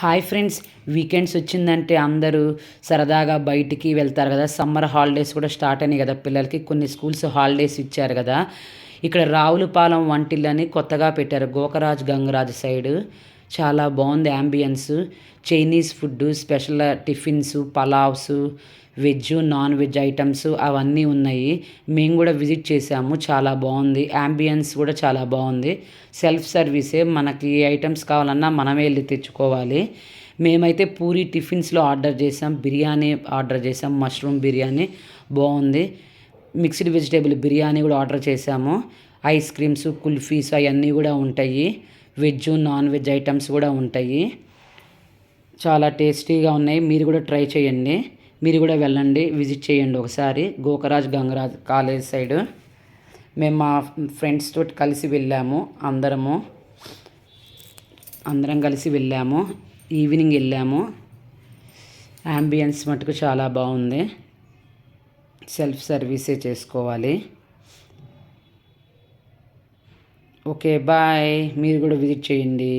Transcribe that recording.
Hi friends weekends వచ్చిందంటే అందరూ సరదాగా బయటికి వెళ్తారు కదా. సమ్మర్ హాలిడేస్ కూడా స్టార్ట్ అయినాయి కదా పిల్లలకి. కొన్ని స్కూల్స్ హాలిడేస్ ఇచ్చారు కదా. ఇక్కడ రావులపాలెం వంటిల్లని కొత్తగా పెట్టారు. గోకరాజ్ గంగరాజ్ సైడ్. చాలా బాగుంది ambience Chinese food special tiffins pulaos veg non veg items అవన్నీ ఉన్నాయి. మేము కూడా విజిట్ చేసాము. చాలా బాగుంది. యాంబియన్స్ కూడా చాలా బాగుంది. సెల్ఫ్ సర్వీసే మనకి ఏ ఐటమ్స్ కావాలన్నా మనమే వెళ్ళి తెచ్చుకోవాలి. మేమైతే పూరి టిఫిన్స్లో ఆర్డర్ చేసాం. బిర్యానీ ఆర్డర్ చేసాం. మష్రూమ్ బిర్యానీ బాగుంది. మిక్స్డ్ వెజిటేబుల్ బిర్యానీ కూడా ఆర్డర్ చేసాము. ఐస్ క్రీమ్స్ కుల్ఫీస్ అవన్నీ కూడా ఉంటాయి. వెజ్ నాన్ వెజ్ ఐటమ్స్ కూడా ఉంటాయి. చాలా టేస్టీగా ఉన్నాయి. మీరు కూడా ట్రై చేయండి. మీరు కూడా వెళ్ళండి. విజిట్ చేయండి ఒకసారి. Gokaraju Gangaraju college side. మేము మా ఫ్రెండ్స్ తోటి కలిసి వెళ్ళాము. అందరము. అందరం కలిసి వెళ్ళాము. ఈవినింగ్ వెళ్ళాము. యాంబియన్స్ మటుకు చాలా బాగుంది. సెల్ఫ్ సర్వీసే చేసుకోవాలి. Okay bye. మీరు కూడా విజిట్ చేయండి.